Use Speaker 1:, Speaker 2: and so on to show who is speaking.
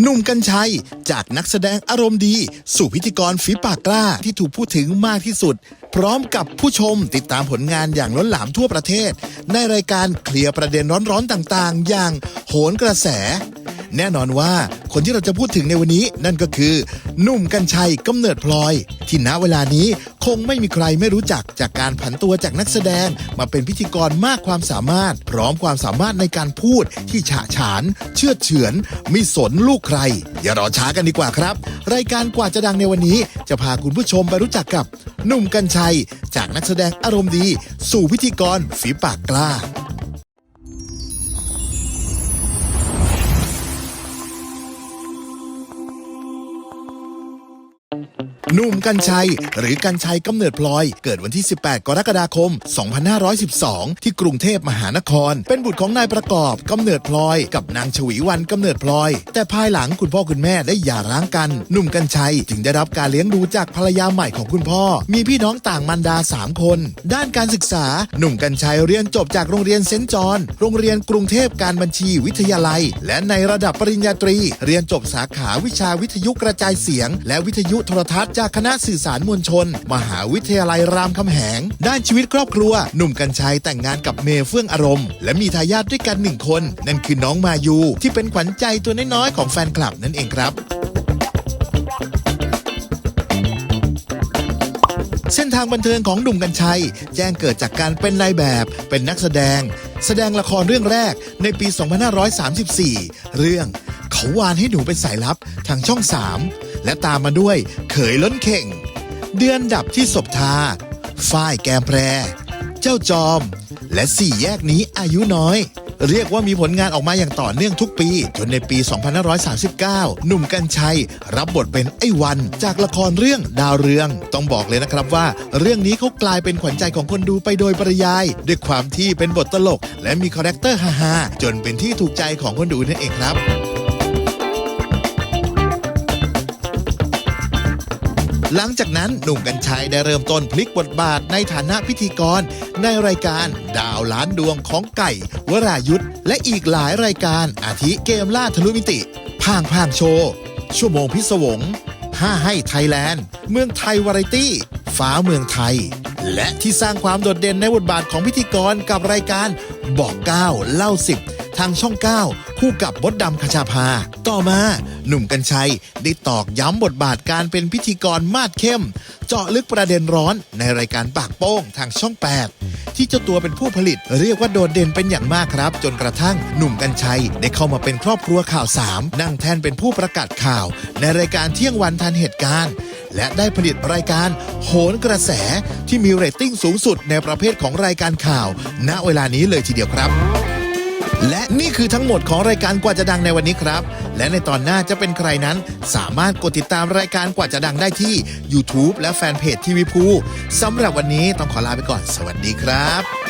Speaker 1: หนุ่มกัญชัย จากนักแสดงอารมณ์ดี สู่พิธีกรฝีปากกล้าที่ถูกพูดถึงมากที่สุด พร้อมกับผู้ชมติดตามผลงานอย่างล้นหลามทั่วประเทศ ในรายการเคลียร์ประเด็นร้อนๆต่างๆ อย่างโหนกระแส แน่นอนว่าคนที่เราจะพูดถึงในวันนี้นั่นก็คือ หนุ่มกัญชัยกำเนิดพลอย ที่ณเวลานี้คงไม่มีใครไม่รู้จักจากการผันตัวจากนักแสดง มาเป็นพิธีกรมากความสามารถ พร้อมความสามารถในการพูดที่ฉะฉาน เชื่อเฉือนไม่สนลูกใคร อย่ารอช้ากันดีกว่าครับ รายการกว่าจะดังในวันนี้ จะพาคุณผู้ชมไปรู้จักกับหนุ่มกัญชัย จากนักแสดงอารมณ์ดี สู่พิธีกรฝีปากกล้า หนุ่มกัญชัย หรือกัญชัยกำเนิดพลอย เกิดวันที่ 18 กรกฎาคม 2512 ที่กรุงเทพมหานคร เป็นบุตรของนายประกอบกำเนิดพลอย กับนางชวีวันกำเนิดพลอย แต่ภายหลังคุณพ่อคุณแม่ได้หย่าร้างกัน หนุ่มกัญชัยจึงได้รับการเลี้ยงดูจากภรรยาใหม่ของคุณพ่อ มีพี่น้องต่างมันดา 3 คน ด้านการศึกษา หนุ่มกัญชัยเรียนจบจากโรงเรียนเซนต์จอนโรงเรียนกรุงเทพการบัญชีวิทยาลัย และในระดับปริญญาตรี เรียนจบสาขาวิชาวิทยุกระจายเสียง และวิทยุโทรทัศน์จากคณะสื่อสารมวลชน มหาวิทยาลัยรามคำแหง ด้านชีวิตครอบครัว หนุ่มกัญชัยแต่งงานกับเมย์เฟื่องอารมณ์ และมีทายาทด้วยกันหนึ่งคน นั่นคือน้องมายู ที่เป็นขวัญใจตัวน้อยๆของแฟนคลับนั่นเองครับเส้นทางบันเทิงของหนุ่มกัญชัย แจ้งเกิดจากการเป็นนายแบบ เป็นนักแสดง แสดงละครเรื่องแรกในปี 2534 เรื่อง เขาวานให้หนูเป็นสายลับทางช่อง 3 และตามมาด้วยเขยล้นเข่ง เดือนดับที่ศบทา ฝ้ายแกมแพร เจ้าจอม และสี่แยกนี้อายุน้อย เรียกว่ามีผลงานออกมาอย่างต่อเนื่องทุกปี จนในปี 2539 หนุ่มกัญชัย รับบทเป็นไอ้วัน จากละครเรื่องดาวเรือง ต้องบอกเลยนะครับว่า เรื่องนี้เขากลายเป็นขวัญใจของคนดูไปโดยปริยาย ด้วยความที่เป็นบทตลก และมีคาแรคเตอร์ฮาๆจนเป็นที่ถูกใจของคนดูนั่นเองครับ หลังจากนั้นหนุ่มกัญชัยได้เริ่มต้นพลิกบทบาทในฐานะพิธีกร ในรายการดาวล้านดวงของไก่ วรายุทธและอีกหลายรายการอาทิเกมล่าทะลุมิติพางพางโชว์ชั่วโมงพิศวงห้าให้ไทยแลนด์ เมืองไทยวาไรตี้ ฟ้าเมืองไทย และที่สร้างความโดดเด่นในบทบาทของพิธีกรกับรายการบอกเก้าเล่าสิบ ทางช่อง 9 คู่กับมดดำคชาภา ต่อมา หนุ่มกัญชัย ได้ตอกย้ำบทบาทการเป็นพิธีกรมาดเข้ม เจาะลึกประเด็นร้อนในรายการปากโป้งทางช่อง 8 ที่เจ้าตัวเป็นผู้ผลิตเรียกว่าโดดเด่นเป็นอย่างมากครับ จนกระทั่งหนุ่มกัญชัยได้เข้ามาเป็นครอบครัวข่าวสามนั่งแทนเป็นผู้ประกาศข่าว ในรายการเที่ยงวันทันเหตุการณ์และได้ผลิตรายการโหนกระแสที่มีเรตติ้งสูงสุดในประเภทของรายการข่าว ณเวลานี้เลยทีเดียวครับ และนี่คือทั้งหมดของรายการกว่าจะดังในวันนี้ครับ และในตอนหน้าจะเป็นใครนั้น สามารถกดติดตามรายการกว่าจะดังได้ที่ YouTube และแฟนเพจทีวีพูสำหรับวันนี้ต้องขอลาไปก่อน สวัสดีครับ